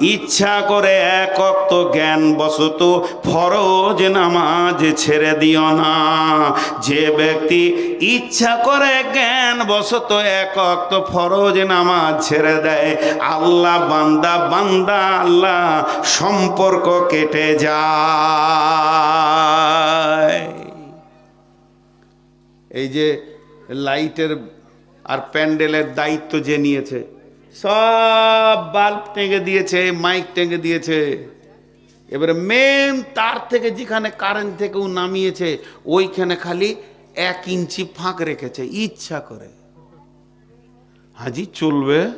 ইচ্ছা করে এক অক্ত জ্ঞান বশত ফরজ নামাজ ছেড়ে দিও না। যে ব্যক্তি ইচ্ছা করে জ্ঞান বশত এক অক্ত ফরজ নামাজ ছেড়ে দেয়, আল্লাহ বান্দা বান্দা, আল্লাহ সম্পর্ক কেটে যায়। এই যে লাইটের আর প্যান্ডেলের দায়িত্ব যে নিয়েছে সব বাল্ব টেঙে দিয়েছে মাইক টেঙে দিয়েছে। এবারে মেন তার থেকে যেখানে কারেন্ট থেকেও নামিয়েছে, ওইখানে খালি এক ইঞ্চি ফাঁক রেখেছে, ইচ্ছা করে। হাজি, চলবে?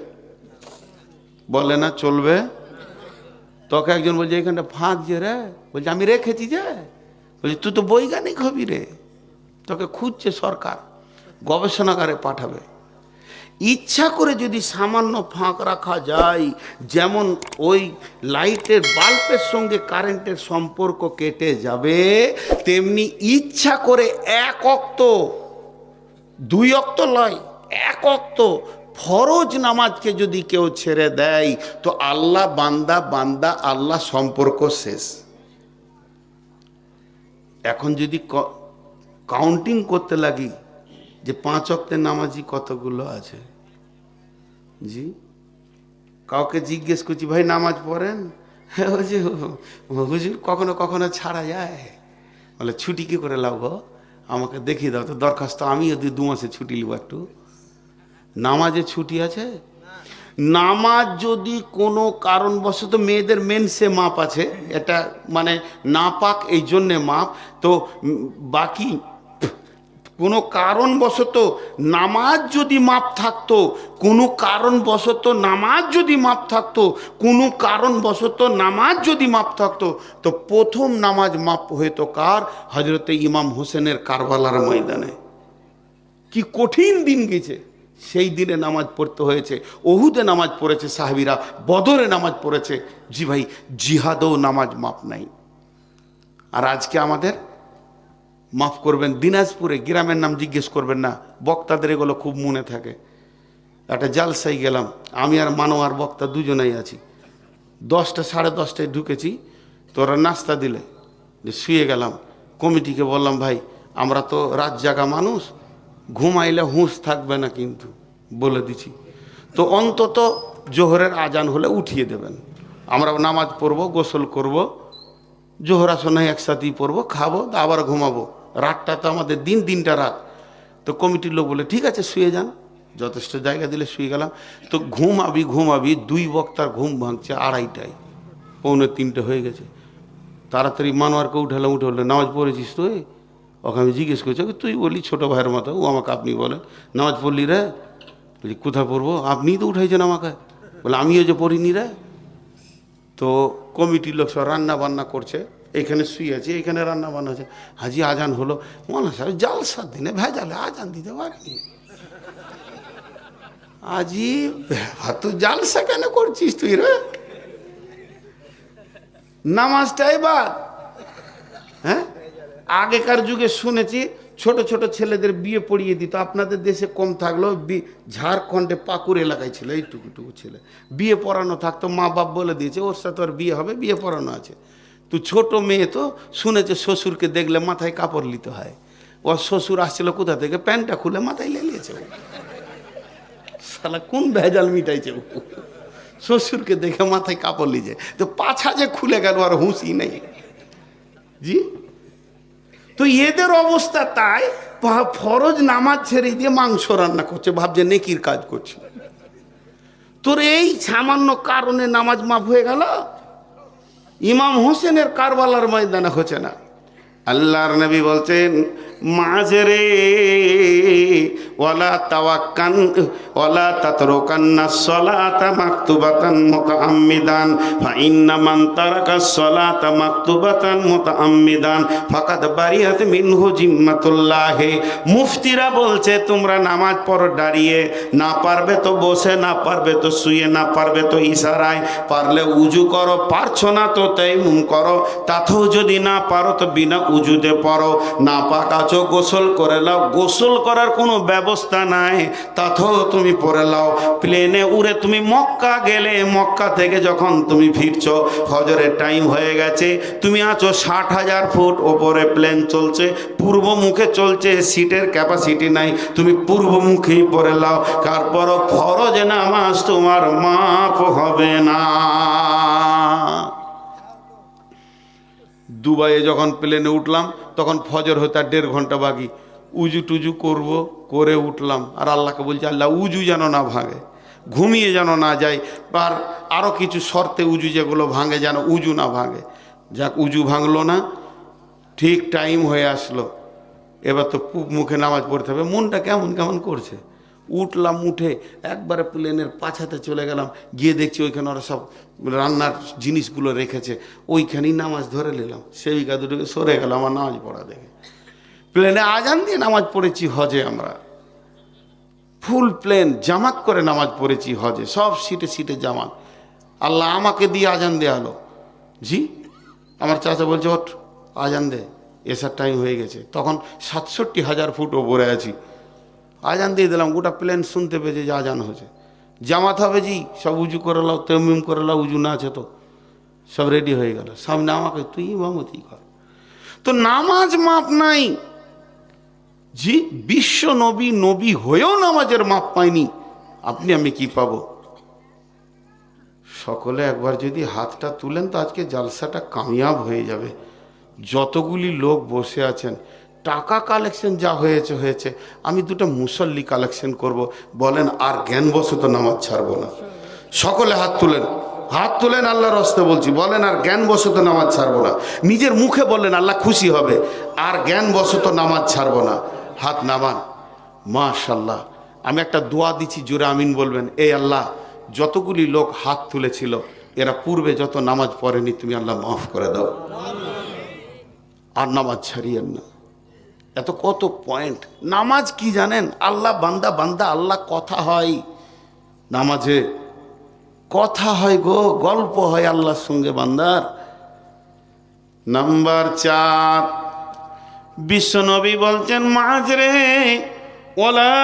বলে না, চলবে? তোকে একজন বলছে এখানটা ফাঁক যে রে। বলছে, আমি রেখেছি যে। বলছি, তুই তো বৈজ্ঞানিক হবি রে। তোকে খুঁজছে সরকার, গবেষণাগারে পাঠাবে। ইচ্ছা করে যদি সামান্য ফাঁক রাখা যায়, যেমন ওই লাইটের বাল্বের সঙ্গে কারেন্টের সম্পর্ক কেটে যাবে, তেমনি ইচ্ছা করে এক অক্ত, দুই অক্ত লয় এক অক্ত ফরজ নামাজকে যদি কেউ ছেড়ে দেয়, তো আল্লাহ বান্দা বান্দা, আল্লাহ সম্পর্ক শেষ। এখন যদি কাউন্টিং করতে লাগি যে পাঁচ অক্তের নামাজি কতগুলো আছে? জি? কাউকে জিজ্ঞেস করছি, ভাই, নামাজ পড়েন? বলছি, হুজুর, কখনো কখনো ছাড়া যায়। বলে, ছুটি কি করে লাভ আমাকে দেখিয়ে দাও, তো দরখাস্ত আমিও দুই দু মাসে ছুটি নিব একটু। নামাজে ছুটি আছে? নামাজ যদি কোনো কারণবশত মেয়েদের মেনসে মাপ আছে, এটা মানে নাপাক এই জন্যে মাপ, তো বাকি কোনো কারণবশত নামাজ যদি মাপ থাকতো, কোনো কারণবশত নামাজ যদি মাপ থাকতো, কোনো কারণবশত নামাজ যদি মাপ থাকতো, তো প্রথম নামাজ মাপ হইতো কার? হজরতে ইমাম হোসেনের কারবালার ময়দানে। কি কঠিন দিন গেছে। সেই দিনে নামাজ পড়তে হয়েছে, ওহুদে নামাজ পড়েছে সাহাবিরা, বদরে নামাজ পড়েছে। জি ভাই, জিহাদেও নামাজ মাপ নাই। আর আজকে আমাদের মাফ করবেন, দিনাজপুরে গ্রামের নাম জিজ্ঞেস করবেন না, বক্তাদের এগুলো খুব মনে থাকে। একটা জালসাই গেলাম, আমি আর মানোয়ার বক্তা দুজনেই আছি। দশটা, সাড়ে দশটায় ঢুকেছি তোরা নাস্তা দিলে, যে শুয়ে গেলাম। কমিটিকে বললাম, ভাই, আমরা তো রাত জাগা মানুষ, ঘুমাইলে হুঁশ থাকবে না কিন্তু। বলে দিছি। তো অন্তত জোহরের আজান হলে উঠিয়ে দেবেন। আমরা নামাজ পড়ব, গোসল করব, জোহর আসনে একসাথেই পড়ব, খাব আবার ঘুমাবো। রাতটা তো আমাদের দিন, দিনটা রাত। তো কমিটির লোক বলে, ঠিক আছে, শুয়ে যান। যথেষ্ট জায়গা দিলে শুয়ে গেলাম। তো ঘুমাবি ঘুমাবি, দুই বক্তার ঘুম ভাঙছে আড়াইটায়। পৌনে তিনটে হয়ে গেছে। তাড়াতাড়ি মানোয়ারকে উঠালাম উঠে বললে নামাজ পড়েছিস তুই? ওকে আমি জিজ্ঞেস করছি তুই বলি, ছোটো ভাইয়ের মতো, ও আমাকে আপনি বলে নামাজ পড়লি রে? বলি, কোথায় পড়ব? আপনিই তো উঠাইছেন আমাকে। বলে, আমিও যে পড়িনি রে। তো কমিটির লোক সব রান্না বান্না করছে। এখানে শুয়ে আছে, এখানে রান্না বান্না হচ্ছে। হাজি আজান হলো। মনে সাহেব জালসার দিনে ভেজালে আজান দিতে পারেনি। আজি তুই জালসা কেন করছিস তুই রে? নামাজটাই বাদ হ্যাঁ? আগেকার যুগে শুনেছি, ছোট ছোট ছেলেদের বিয়ে পড়িয়ে দিত। আপনাদের দেশে কম থাকলেও ঝাড়খণ্ডে পাকুর এলাকায় ছিল এইটুকুটুকু ছেলে। বিয়ে পড়ানো থাকতো মা বাপ বলে দিয়েছে, ওর সাথে ওর বিয়ে হবে, বিয়ে পড়ানো আছে। তো ছোট মেয়ে তো শুনেছে শ্বশুরকে দেখলে মাথায় কাপড় নিতে হয়। ওর শ্বশুর আসছিল কোথা থেকে? প্যান্টটা খুলে মাথায় ও। শালা কোন ভেজাল মিটাইছে শ্বশুরকে দেখে মাথায় কাপড় লিজে তো পাছা যে খুলে গেল আর হুঁশি নেই। জি? তো এদের অবস্থা তাই ফরজ নামাজ ছেড়ে দিয়ে মাংস রান্না করছে, ভাবছে নেকির কাজ করছে। তোর এই সামান্য কারণে নামাজ মাফ হয়ে গেল? ইমাম হোসেনের কারবালার ময়দানে হচ্ছে না। আল্লাহর নবী বলছেন মাঝরে ওলা তাওয়াক্কান ওয়ালা তাতরুকান্না সলাতা মাকতুবাতান মুতাআম্মিদান ফা ইন্না মান তারাকা সলাতা মাকতুবাতান মুতাআম্মিদান, ফাকাদ বারিয়াত মিনহু জিম্মাতুল্লাহ। মুফতিরা বলছে, তোমরা নামাজ পড়ো দাঁড়িয়ে, না পারবে তো বসে, না পারবে তো শুয়ে, না পারবে তো ইশারায়, পারলে উজু করো, পারছ না তো তাইমুম করো, তাতেও যদি না পারো তো বিনা উজুতে পড়ো, না পাকা আছো গোসল করে লাও গোসল করার কোনো ব্যবস্থা নাই, তাতেও তুমি পরে লাও প্লেনে উড়ে তুমি মক্কা গেলে, মক্কা থেকে যখন তুমি ফিরছো ফজরের টাইম হয়ে গেছে। তুমি আছো ষাট হাজার ফুট ওপরে প্লেন চলছে, পূর্ব মুখে চলছে, সিটের ক্যাপাসিটি নাই। তুমি পূর্ব মুখেই পরে লাও তারপরও ফরজ নামাজ তোমার মাপ হবে না। দুবাইয়ে যখন প্লেনে উঠলাম, তখন ফজর হতে আর দেড় ঘণ্টা বাকি। উজু টুজু করব, করে উঠলাম। আর আল্লাহকে বলছি, আল্লাহ, উজু যেন না ভাঙে, ঘুমিয়ে যেন না যায় আর আরও কিছু শর্তে উজু যেগুলো ভাঙে যেন উজু না ভাঙে। যাক, উজু ভাঙলো না, ঠিক টাইম হয়ে আসলো। এবার তো মুখে নামাজ পড়তে হবে। মনটা কেমন কেমন করছে? উঠলাম, উঠে একবারে প্লেনের পাছাতে চলে গেলাম। গিয়ে দেখছি ওইখানে ওরা সব রান্নার জিনিসগুলো রেখেছে। ওইখানেই নামাজ ধরে নিলাম। সেবিকা দুটোকে সরে গেল, আমার নামাজ পড়া দেখে। প্লেনে আজান দিয়ে নামাজ পড়েছি হজে আমরা। ফুল প্লেন জামাত করে নামাজ পড়েছি হজে, সব সিটে সিটে জামাত। আল্লাহ আমাকে দিয়ে আজান দেওয়ালো জি, আমার চাচা বলছে, ওঠ, আজান দে। এসার টাইম হয়ে গেছে। তখন সাতষট্টি হাজার ফুট ওপরে আছি। আজান দিয়ে দিলাম, গোটা প্লেন শুনতে পেয়েছে যে আজান হয়েছে। জামাত হবে জি, সব উজু করে লাও, তেমিম করে লাও, উজু না আছে তো, সব রেডি হয়ে গেল। সামনে আমাকে তুই ইমামতি কর। তো নামাজ মাপ নাই। জি, বিশ্ব নবী নবী হয়েও নামাজের মাপ পায়নি আপনি, আমি কি পাব? সকলে একবার যদি হাতটা তুলেন, তো আজকে জালসাটা কামিয়াব হয়ে যাবে। যতগুলি লোক বসে আছেন টাকা কালেকশন যা হয়েছে হয়েছে, আমি দুটো মুসল্লি কালেকশন করব। বলেন, আর জ্ঞানবশত নামাজ ছাড়বো না। সকলে হাত তুলেন। হাত তুলেন, আল্লাহর হস্তে বলছি। বলেন, আর জ্ঞানবশত নামাজ ছাড়বো না। নিজের মুখে বললেন, আল্লাহ খুশি হবে। আর জ্ঞানবশত নামাজ ছাড়বো না। হাত নামান। মাশাল্লাহ আমি একটা দোয়া দিচ্ছি, জোরে আমিন বলবেন। এই আল্লাহ, যতগুলি লোক হাত তুলেছিল, এরা পূর্বে যত নামাজ পড়েনি, তুমি আল্লাহ মাফ করে দাও। আর নামাজ ছাড়িয়েন না। এত কত পয়েন্ট নামাজ কি জানেন? আল্লাহ বান্দা বান্দা, আল্লাহ কথা হয়। নামাজে কথা হয় গো, গল্প হয় আল্লাহর সঙ্গে বান্দার। নাম্বার চার, বিশ্বনবী বলছেন, মাঝ রে, ওলা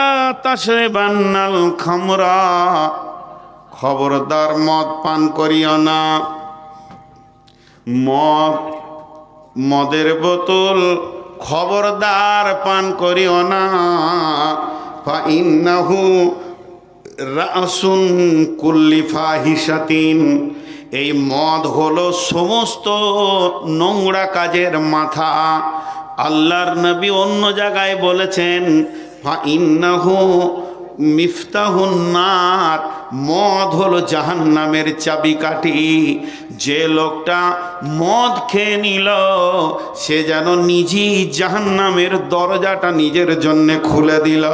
তাসরে বান্নাল খামরা। খবরদার মদ পান করিও না। মদ, মদের বোতল খবরদার পান করিও না। ফাইন্নাহু রাসুন কুল্লি ফাহিসাতিন এই মদ হলো সমস্ত নোংরা কাজের মাথা। আল্লাহর নবী অন্য জায়গায় বলেছেন ফাইন্নাহু মিফতাহুন্নার মদ হলো জাহান্নামের চাবিকাঠি। যে লোকটা মদ খেয়ে নিল, সে যেন নিজেই জাহান্নামের দরজাটা নিজের জন্য খুলে দিল।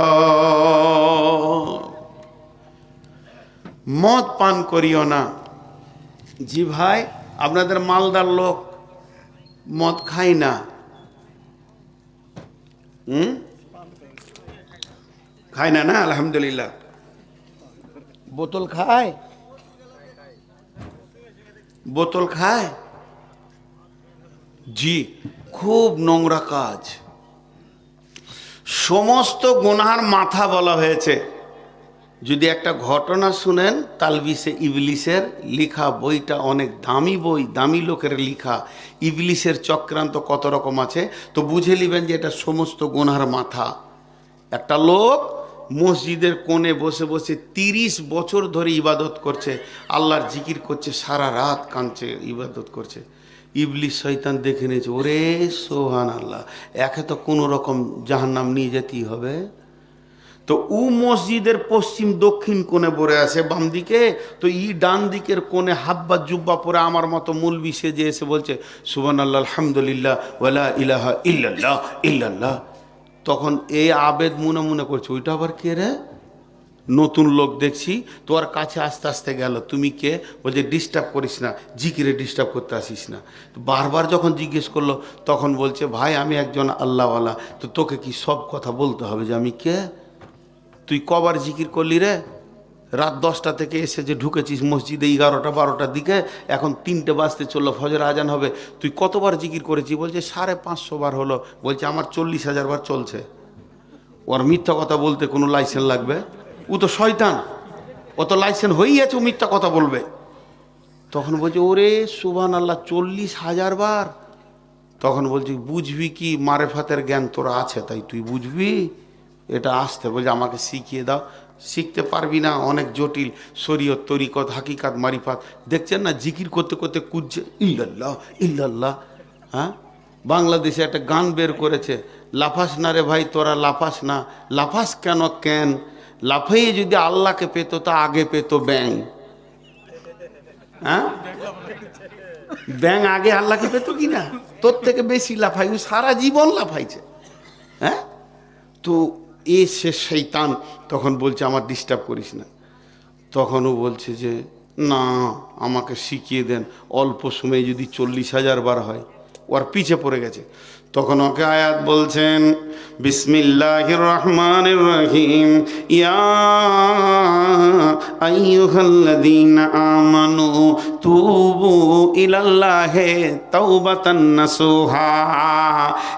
মদ পান করিও না। জি ভাই, আপনাদের মালদার লোক মদ খায় না। হুম? খায় না না আলহামদুলিল্লাহ। বোতল খায়? বোতল খায়? জি খুব নোংরা কাজ। সমস্ত গুনহার মাথা বলা হয়েছে। যদি একটা ঘটনা শুনেন তালবিসে ইবলিসের লিখা বইটা অনেক দামি বই দামি লোকের লিখা। ইবলিসের চক্রান্ত কত রকম আছে? তো বুঝে নেবেন যে এটা সমস্ত গোনার মাথা। একটা লোক মসজিদের কোণে বসে বসে তিরিশ বছর ধরে ইবাদত করছে। আল্লাহর জিকির করছে, সারা রাত কাঁদছে, ইবাদত করছে। ইবলিশ শয়তান দেখে নিয়েছে, ওরে সোহান আল্লাহ একে তো কোনো রকম জাহান্নাম নিয়ে যেতেই হবে। তো উ মসজিদের পশ্চিম দক্ষিণ কোণে পড়ে আছে, বাম দিকে। তো ই ডান দিকের কোণে হাব্বা জুব্বা পরে আমার মতো মুলবি সেজে এসে বলছে সুবান আল্লাহ আলহামদুলিল্লাহ ওয়ালা ইলাহা ইল্লাল্লাহ ইল্লাল্লাহ। তখন এই আবেদ মনে মনে করছে, ওইটা আবার কে রে? নতুন লোক দেখছি, তোর কাছে আস্তে আস্তে গেল, তুমি কে? বলছে, ডিস্টার্ব করিস না, জিকিরে ডিস্টার্ব করতে আসিস না। বারবার যখন জিজ্ঞেস করল, তখন বলছে, ভাই, আমি একজন আল্লাহওয়ালা, তো তোকে কি সব কথা বলতে হবে যে আমি কে? তুই কবার জিকির করলি রে? রাত দশটা থেকে এসে যে ঢুকেছিস মসজিদে এগারোটা, বারোটার দিকে, এখন তিনটে বাজতে চলল ফজর আজান হবে। তুই কতবার জিকির করেছি? বলছে, সাড়ে পাঁচশো বার হলো। বলছে, আমার চল্লিশ হাজার বার চলছে। ওর মিথ্যা কথা বলতে কোনো লাইসেন্স লাগবে? ও তো শয়তান। ও তো লাইসেন্স হয়েই আছে, ও মিথ্যা কথা বলবে। তখন বলছে, ওরে সুবান আল্লাহ চল্লিশ হাজার বার। তখন বলছি, বুঝবি কি, মারেফাতের জ্ঞান তোরা আছে, তাই তুই বুঝবি? এটা আসতে বলছে, আমাকে শিখিয়ে দাও। শিখতে পারবি না, অনেক জটিল শরীয়ত, তরিকত, হাকিকাত, মারিফাত। দেখছেন না, জিকির করতে করতে কুদছে ইল্লাল্লাহ ইল্লাল্লাহ হ্যাঁ? বাংলাদেশে একটা গান বের করেছে, লাফাস না রে ভাই, তোরা লাফাস না। লাফাস কেন কেন? লাফাইয়ে যদি আল্লাহকে পেতো, তা আগে পেতো ব্যাং হ্যাঁ? ব্যাং আগে আল্লাহকে পেতো কি না? তোর থেকে বেশি লাফাই সারা জীবন লাফাইছে। হ্যাঁ? তো এ সে শৈতান। তখন বলছে, আমার ডিস্টার্ব করিস না। তখন ও বলছে যে, না, আমাকে শিখিয়ে দেন। অল্প সময়ে যদি চল্লিশ হাজার বার হয় ওর পিছে পড়ে গেছে। তখন ওকে আয়াত বলছেন বিসমিল্লাহ রহমান রহিম। ইয়া আইয়ুহাল্লাযীনা আমানু তুবু ইলাল্লাহি তাওবাতান নাসুহা।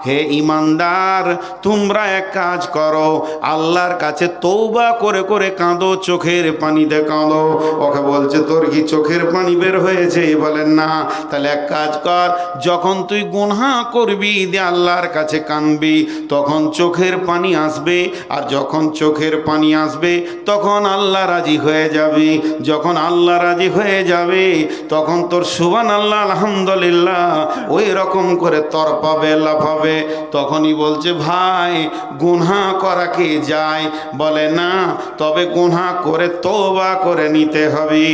হে ইমানদার, তোমরা এক কাজ করো, আল্লাহর কাছে তৌবা করে করে কাঁদো, চোখের পানিতে কাঁদো। ওকে বলছে, তোর কি চোখের পানি বের হয়েছে? বলেন, না। তাহলে এক কাজ কর, যখন তুই গুনহা করবি দিয়ে আল্লাহর কাছে কানবি, তখন চোখের পানি আসবে, আর যখন চোখের পানি আসবে, তখন আল্লাহ রাজি হয়ে যাবে। যখন আল্লাহ রাজি হয়ে যাবে তখন তোর সুবান আল্লাহ আলহামদুলিল্লাহ, ওই রকম করে তর পাবে লাফাবে তখনই বলছে, ভাই, গুনহা করা কি যায়? বলে, না, তবে গুনহা করে তোবা করে নিতে হবে।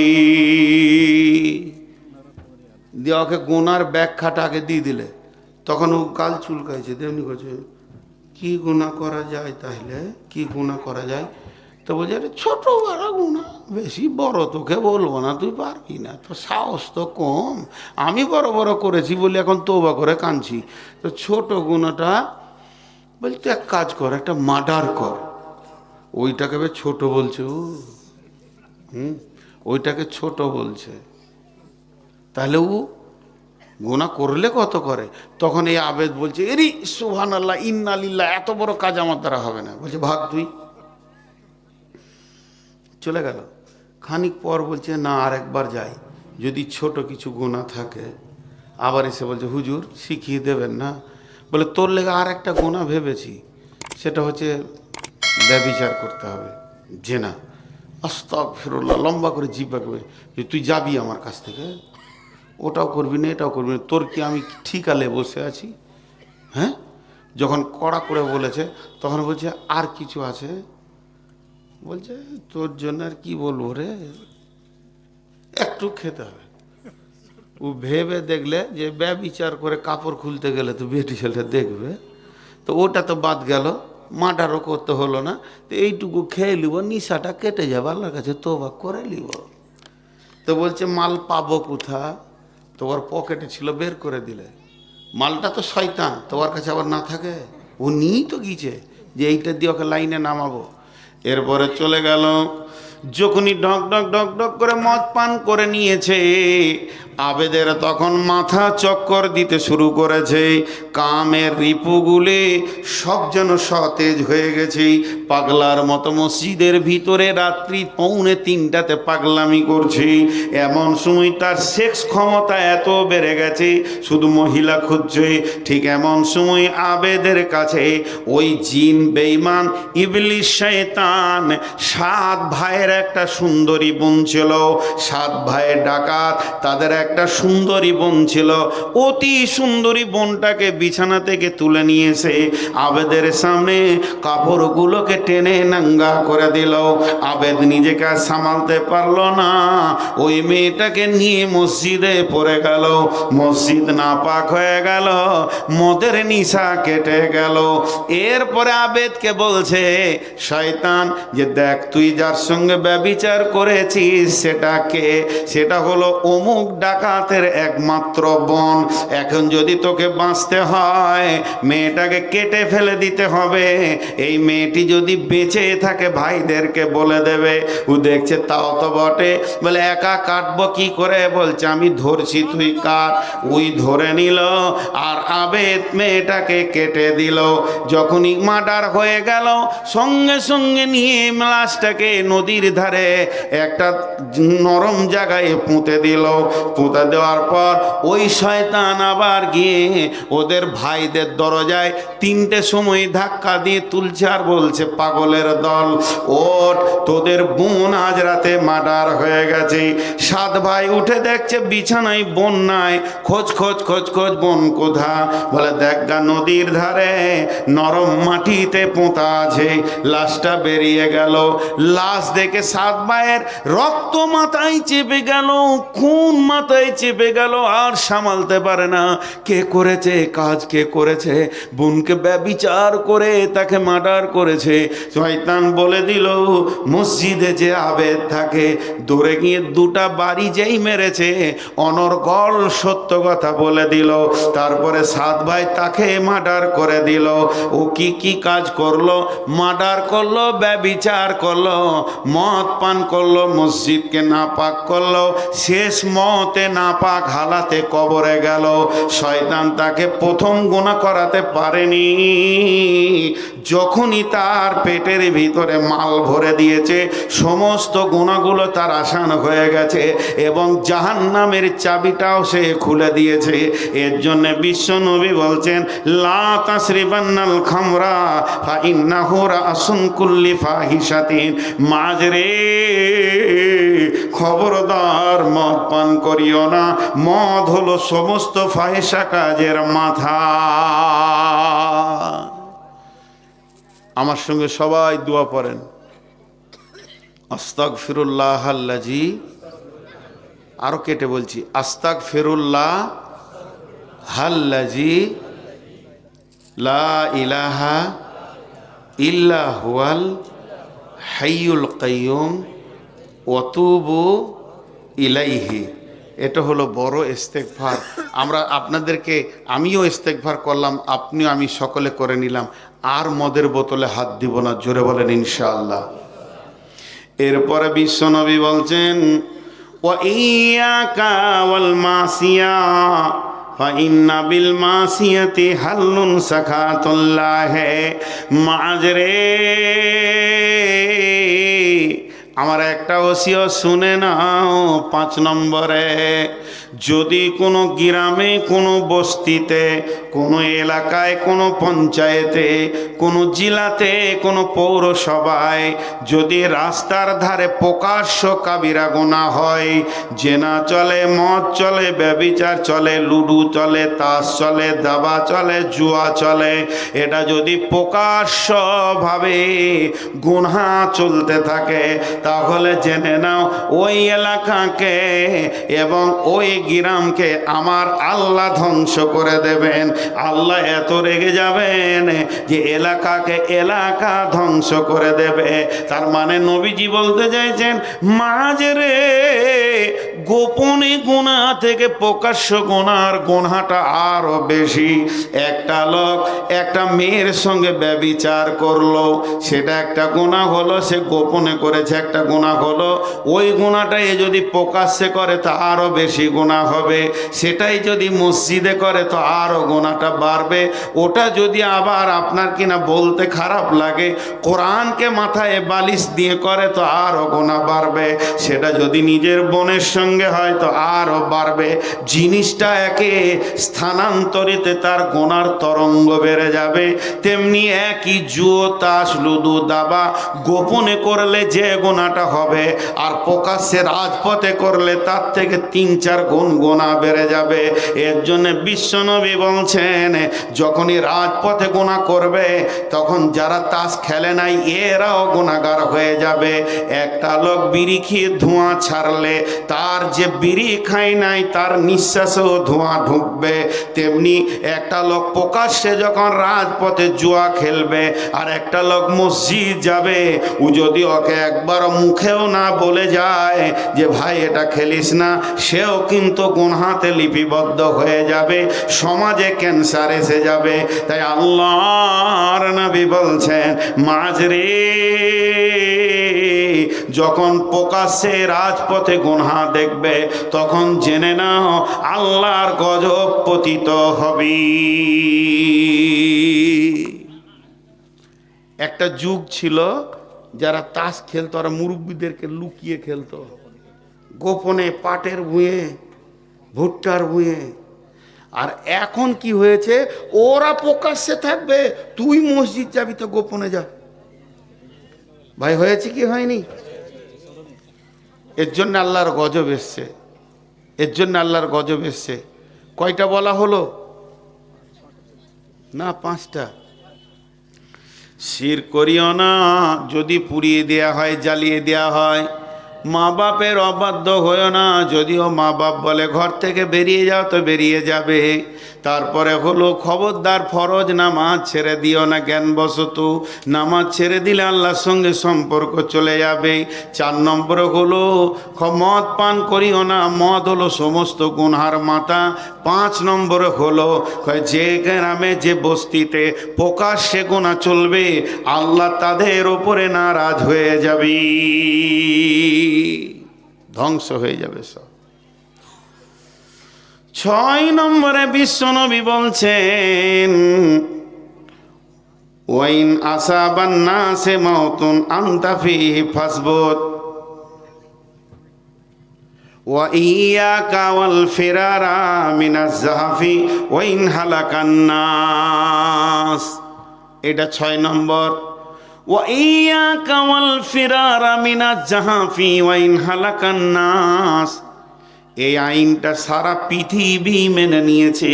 দিয়ে ওকে গোনার ব্যাখ্যাটা আগে দিয়ে দিলে। তখন ও কাল চুলকাইছে, তেমনি করছে, কি গুণা করা যায় তাহলে? কি গুণা করা যায়? তো বলছে ছোট বড় গুণা বেশি বড় তোকে বলব না, তুই পারবি না। তো সাহস তো কম। আমি বড় বড় করেছি বলে এখন তোবা করে কাঁদছি। তো ছোট গুণাটা বলতে এক কাজ কর, একটা মার্ডার কর। ওইটাকে বে ছোট বলছে হুম? ওইটাকে ছোট বলছে। তাহলে ও গোনা করলে কত করে? তখন এই আবেদ বলছে, এরি সুহান আল্লাহ ইন্নালিল্লাহ এত বড় কাজ আমার দ্বারা হবে না। বলছে, ভাগ তুই। চলে গেল। খানিক পর বলছে, না আর একবার যাই। যদি ছোট কিছু গোনা থাকে, আবার এসে বলছে, হুজুর, শিখিয়ে দেবেন না? বলে, তোর লেগে আর একটা গোনা ভেবেছি। সেটা হচ্ছে ব্যবিচার করতে হবে, জেনা। আস্তাক ফিরুল্লাহ লম্বা করে জিব্বা করে যে তুই যাবি আমার কাছ থেকে? ওটাও করবি না, এটাও করবি না। তোর কি আমি ঠিক আলে বসে আছি? হ্যাঁ? যখন কড়া করে বলেছে, তখন বলছে, আর কিছু আছে? বলছে, তোর জন্য আর কি বলব রে? একটু খেতে হবে। ও ভেবে দেখলে যে ব্যবিচার করে কাপড় খুলতে গেলে তো বেটি ছেলে দেখবে। তো ওটা তো বাদ গেল মাটারও করতে হলো না। তো এইটুকু খেয়ে নিব নিশাটা কেটে যাবে, আল্লাহর কাছে তোবা করে নিব তো বলছে, মাল পাবো কোথা তোমার পকেটে ছিল, বের করে দিলে। মালটা তো শয়তান, তোমার কাছে আবার না থাকে? ও নিয়েই তো গিয়েছে যে এইটা দিয়ে ওকে লাইনে নামাবো। এরপরে চলে গেল যখনই ডক ডক ডক ডক করে মদ পান করে নিয়েছে, আবেদের তখন মাথা চক্কর দিতে শুরু করেছে। কামের রিপুগুলে সব যেন সতেজ হয়ে গেছে। পাগলার মতো মসজিদের ভিতরে রাত্রি পৌনে তিনটাতে পাগলামি করছে। এমন সময় তার সেক্স ক্ষমতা এত বেড়ে গেছে, শুধু মহিলা খুঁজছে। ঠিক এমন সময় আবেদের কাছে ওই জিন বেইমান ইবলিশ, শয়তান, সাত ভাইয়ের একটা সুন্দরী বোন ছিল, সাত ভাইয়ের ডাকাত, তাদের একটা সুন্দরী বোন ছিল। অতি সুন্দরী বোনটাকে বিছানা থেকে তুলে নিয়েছে আবেদের সামনে কাপড়গুলোকে টেনে নাঙ্গা করে দিল। আবেদ নিজেকে সামালতে পারল না। ওই মেয়েটাকে নিয়ে মসজিদে পড়ে গেল। মসজিদ না পাক হয়ে গেল, মদের নিশা কেটে গেল। এরপরে আবেদকে বলছে, শয়তান, যে দেখ তুই যার সঙ্গে ব্যবিচার করেছিস সেটাকে, সেটা হলো অমুক ডাকাতের একমাত্র বন। এখন যদি তোকে বাঁচতে হয়, মেয়েটাকে কেটে ফেলে দিতে হবে। এই মেয়েটি যদি বেঁচে থাকে, ভাইদেরকে বলে দেবে, ও দেখছে তাও তো বটে। বলে, একা কাটবো কি করে? বলছে, আমি ধরছি, তুই কাট। ওই ধরে নিল, আর আবেদ মেয়েটাকে কেটে দিল। যখনই মার্ডার হয়ে গেল, সঙ্গে সঙ্গে নিয়ে লাশটাকে নদীর ধারে একটা নরম জায়গায় পুঁতে দিল। পুঁতে দেওয়ার পর ওই শয়তান আবার গিয়ে ওদের ভাইদের দরজায় তিনটে সময় ধাক্কা দিয়ে তুলছে আর বলছে, পাগলের দল ওট তোদের বোন আজ রাতে মার্ডার হয়ে গেছে। সাত ভাই উঠে দেখছে বিছানায় বোন নাই। খোঁজ খোঁজ খোঁজ খোঁজ, বোন কোথা? বলে, দেখ গা নদীর ধারে নরম মাটিতে পোঁতা আছে। লাশটা বেরিয়ে গেল। লাশ দেখে সাত ভাইয়ের রক্ত মাথায় চেপে গেল, খুন মাথায় চেপে গেল, আর সামালতে পারে না। কে করেছে কাজ, কে করেছে? বোনকে ব্যবিচার করে তাকে মার্ডার করেছে। শয়তান বলে দিল, মসজিদে যে আবেদ থাকে দৌড়ে গিয়ে দুটা বাড়ি যেই মেরেছে, অনর্গল সত্য কথা বলে দিল। তারপরে সাত ভাই তাকে মার্ডার করে দিল। ও কি কি কাজ করল? মার্ডার করল, ব্যবিচার করল মদ পান করল, মসজিদকে নাপাক করল, শেষ মতে নাপাক হালাতে কবরে গেল। শয়তান তাকে প্রথম গুণা করাতে পারেনি। যখনই তার পেটের ভিতরে মাল ভরে দিয়েছে, সমস্ত গুণাগুলো তার আসান হয়ে গেছে এবং জাহান নামের চাবিটাও সে খুলে দিয়েছে। এর জন্য বিশ্ব নবী বলছেন, লা তাসরিবান্নাল খামরা ফা ইন্নাহু রাসুন কুল্লি ফাহিশাতিন। মাজরে খবরদার মদ পান করিও না। মদ হলো সমস্ত ফাহিশা কাজের মাথা। আমার সঙ্গে সবাই দোয়া পড়েন। আস্তাক ফিরুল্লাহ আল্লাজি। আরও কেটে বলছি আস্তাক ফিরুল্লাহ হাল্লাজি লা ইলাহা ইল্লা হুয়াল হাইউল কাইয়ুম অতুবু ইলাইহি। এটা হলো বড় ইস্তেকভার আমরা আপনাদেরকে, আমিও ইস্তেকভার করলাম, আপনিও আমি সকলে করে নিলাম। আর মদের বোতলে হাত দিব না, জোরে বলেন ইনশাআল্লাহ। এরপরে বিশ্বনবী বলছেন ওয়াইয়াকা ওয়াল মাসিয়া হাল্লুন সাখাতুল্লাহ। আমার একটা ওসিও শুনে নাও পাঁচ নম্বরে। যদি কোনো গ্রামে, কোনো বস্তিতে, কোনো এলাকায়, কোনো পঞ্চায়েতে, কোনো জেলাতে, কোনো পৌরসভায় যদি রাস্তার ধারে প্রকাশ্য কাবিরা গোনা হয়, জেনা চলে, মদ চলে, ব্যবিচার চলে, লুডু চলে, তাস চলে, দাবা চলে, জুয়া চলে, এটা যদি প্রকাশ্যভাবে গুনহা চলতে থাকে, তাহলে জেনে নাও ওই এলাকাকে এবং ওই গ্রামকে আমার আল্লাহ ধ্বংস করে দেবেন। আল্লাহ এত রেগে যাবেন যে এলাকাকে এলাকা ধ্বংস করে দেবে। তার মানে নবীজি বলতে চাইছেন মাঝে রে গোপনে গোনা থেকে প্রকাশ্য গোনার গোনাটা আরও বেশি। একটা লোক একটা মেয়ের সঙ্গে ব্যবিচার করল, সেটা একটা গোনা হলো, সে গোপনে করেছে একটা গোনা হলো। ওই গোনাটাই যদি প্রকাশ্যে করে, তো আরও বেশি গোনা হবে। সেটাই যদি মসজিদে করে, তো আরও গোনাটা বাড়বে। ওটা যদি আবার আপনার কিনা বলতে খারাপ লাগে, কোরআনকে মাথায় বালিশ দিয়ে করে, তো আরও গোনা বাড়বে। সেটা যদি নিজের বোনের সঙ্গে হয় তো আরও বাড়বে। জিনিসটা একে স্থানান্তরিত তার গোনার তরঙ্গ বেড়ে যাবে। তেমনি একই জুয়ো, তাস লুদু দাবা গোপনে করলে যে গোনাটা হবে আর প্রকাশ্যে রাজপথে করলে তার থেকে তিন চার গুণ গোনা বেড়ে যাবে। এর জন্য বিশ্বনবী বলছেন, যখনই রাজপথে গোনা করবে, তখন যারা তাস খেলে নাই, এরাও গোনাগার হয়ে যাবে। একটা লোক বিড়ি খেয়ে ধোঁয়া ছাড়লে তার আর যে বিড়ি খায় নাই, তার নিঃশ্বাসেও ধোঁয়া ঢুকবে। তেমনি একটা লোক প্রকাশ্যে যখন রাজপথে জুয়া খেলবে, আর একটা লোক মসজিদ যাবে, ও যদি ওকে একবার মুখেও না বলে যায় যে, ভাই, এটা খেলিস না, সেও কিন্তু গুনহাতে লিপিবদ্ধ হয়ে যাবে। সমাজে ক্যান্সার এসে যাবে। তাই আল্লাহর নবী বলছেন, মাঝরে যখন প্রকাশ্যে রাজপথে গুনহা দেখবে, তখন জেনে নাও, আল্লাহর গজব পতিত হবে। একটা যুগ ছিল, যারা তাস খেলতো, আর মুরব্বীদেরকে লুকিয়ে খেলতো। গোপনে, পাটের ভুঁয়ে ভুট্টার ভুঁয়ে আর এখন কি হয়েছে? ওরা প্রকাশ্যে থাকবে, তুই মসজিদ যাবি তো গোপনে যা। ভাই হয়েছে কি হয়নি? এর জন্য আল্লাহর গজব এসছে। এর জন্য আল্লাহর গজব এসছে। কয়টা বলা হলো? না, পাঁচটা। শির করিও না, যদি পুড়িয়ে দেয়া হয়, জ্বালিয়ে দেয়া হয়। মা বাপের অবাধ্য হয়েও না। যদিও মা বাপ বলে, ঘর থেকে বেরিয়ে যাও তো বেরিয়ে যাবে। তারপরে হলো, খবরদার ফরজ নামাজ ছেড়ে দিও না জ্ঞান বসত নামাজ ছেড়ে দিলে আল্লাহর সঙ্গে সম্পর্ক চলে যাবে। চার নম্বরে হলো মদ পান করিও না। মদ হলো সমস্ত গুনহার মাতা। পাঁচ নম্বরে হলো যে গ্রামে যে বস্তিতে প্রকাশ্যে গোনা চলবে, আল্লাহ তাদের ওপরে নারাজ হয়ে যাবে। ধ্বংস হয়ে যাবে সব। ছয় নম্বরে বিশ্বনবী বলছেন, ওয়াইন আসাবান নাসে মাউতুন আনতা ফিহি ফাসবুত। وإياك والفرار من الزحف وإن هلك الناس এটা ছয় নম্বর وإياك والفرار من الزحف وإن هلك الناس এই আইনটা সারা পৃথিবী মেনে নিয়েছে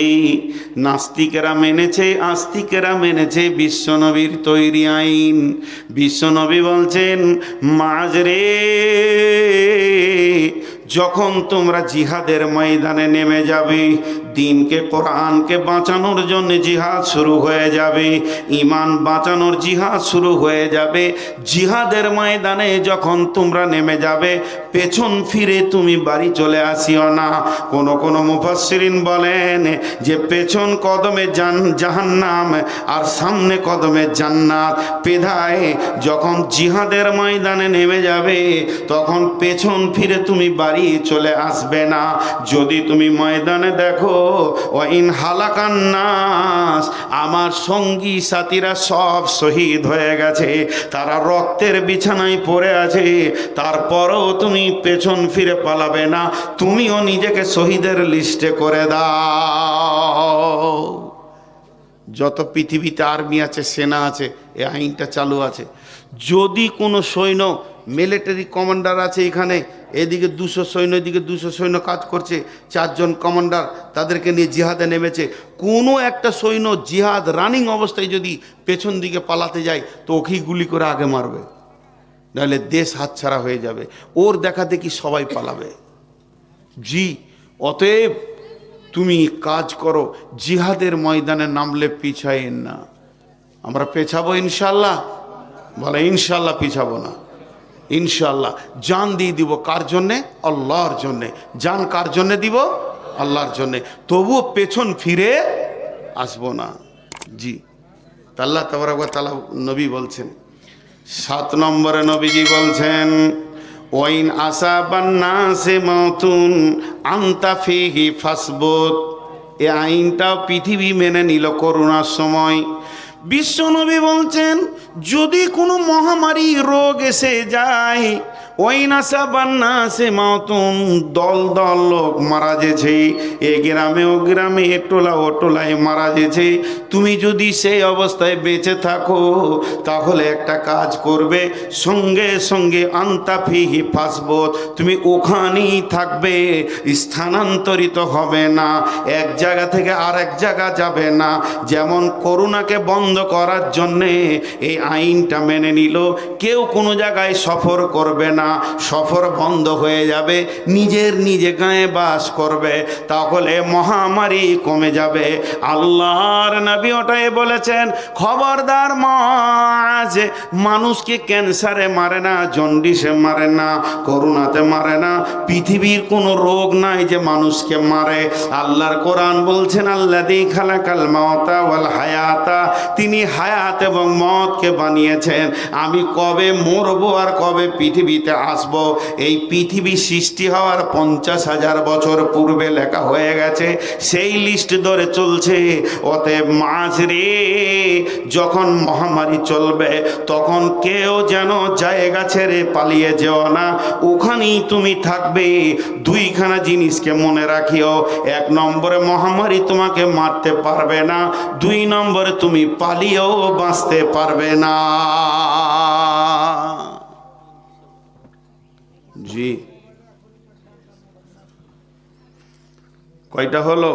নাস্তিকেরা মেনেছে আস্তিকেরা মেনেছে বিশ্বনবীর তৈরি আইন বিশ্বনবী বলছেন মাঝরে যখন তোমরা জিহাদের ময়দানে নেমে যাবে দিনকে, কোরআনকে বাঁচানোর জন্য জিহাদ শুরু হয়ে যাবে। ইমান বাঁচানোর জিহাদ শুরু হয়ে যাবে। জিহাদের ময়দানে যখন তোমরা নেমে যাবে, পেছন ফিরে তুমি বাড়ি চলে আসিও না। কোন কোন মুফাসসিরিন বলেন যে, পেছন কদমে জান, জাহান্নাম আর সামনে কদমে জান্নাত। পেধায় যখন জিহাদের ময়দানে নেমে যাবে, তখন পেছন ফিরে তুমি বাড়ি চলে আসবে না। যদি তুমি ময়দানে দেখো ওয়াইন হালাকান নাস, আমার সঙ্গী সাথীরা সব শহীদ হয়ে গেছে, তারা রক্তের বিছানায় পড়ে আছে, তারপরেও তুমি পেছন ফিরে পালাবে না, তুমিও নিজেকে শহীদের লিস্টে করে দাও। যত পৃথিবীতে আর্মি আছে, সেনা আছে, এ আইনটা চালু আছে যদি কোনো সৈন্য মিলিটারি কমান্ডার আছে এখানে, এদিকে দুশো সৈন্য, এদিকে দুশো সৈন্য কাজ করছে, চারজন কমান্ডার তাদেরকে নিয়ে জিহাদে নেমেছে, কোনো একটা সৈন্য জিহাদ রানিং অবস্থায় যদি পেছন দিকে পালাতে যায়, তো ওকেই গুলি করে আগে মারবে। নাহলে দেশ হাতছাড়া হয়ে যাবে। ওর দেখা দেখি সবাই পালাবে। জি, অতএব তুমি কাজ করো, জিহাদের ময়দানে নামলে পিছাইন না। আমরা পেছাবো ইনশাল্লাহ বলে ইনশাল্লাহ পিছাবো না। ইনশাল্লাহ জান দিয়ে দিব কার জন্যে? আল্লাহর জন্যে। জান কার জন্যে দিব? আল্লাহর জন্যে। তবুও পেছন ফিরে আসব না। জি। আল্লাহ তাবরাক তালা নবী বলছেন, সাত নম্বরে নবীজি বলছেন, ওয়াইন আসা বান্না সে মতুন আন্তা ফিহি ফাসবুত। এ আইনটাও পৃথিবী মেনে নিল করোনার সময়। বিশ্বনবী বলছেন যদি কোনো মহামারী রোগ এসে যায় ওই নাসা বান্না সে মাতুন দল দল লোক মারা যেছে। এ গ্রামে, ও গ্রামে এ টোলা, ও টোলায় মারা যেছে। তুমি যদি সেই অবস্থায় বেঁচে থাকো, তাহলে একটা কাজ করবে। সঙ্গে সঙ্গে আন্তাফিহি ফাসবত। তুমি ওখানেই থাকবে, স্থানান্তরিত হবে না। এক জায়গা থেকে আর এক জায়গা যাবে না। যেমন করোনাকে বন্ধ করার জন্যে এই আইনটা মেনে নিল। কেউ কোনো জায়গায় সফর করবে না। না, সফর বন্ধ হয়ে যাবে, নিজের নিজে গায়ে বাস করবে, তাহলে মহামারী কমে যাবে। আল্লাহর নবী ওটাই বলেছেন, খবরদার মাছ, মানুষকে ক্যান্সারে মারে না, জন্ডিসে মারে না করোনাতে মারে না, পৃথিবীর কোনো রোগ নাই যে মানুষকে মারে। আল্লাহর কোরআন বলছেন আল্লাহ দি খালাকাল মাওতা ওয়াল হায়াতা তিনি হায়াত এবং মতকে বানিয়েছেন। আমি কবে মরবো আর কবে পৃথিবীতে আসব। এই পৃথিবী সৃষ্টি হওয়ার পঞ্চাশ হাজার বছর পূর্বে লেখা হয়ে গেছে। সেই লিস্ট ধরে চলছে। অতএব মাছ রে, যখন মহামারী চলবে, তখন কেউ যেন জায়গা ছেড়ে পালিয়ে যেও না। ওখানেই তুমি থাকবে। দুইখানা জিনিসকে মনে রাখিও। এক নম্বরে মহামারী তোমাকে মারতে পারবে না। দুই নম্বরে তুমি পালিয়েও বাঁচতে পারবে না। জি। কয়টা হলো?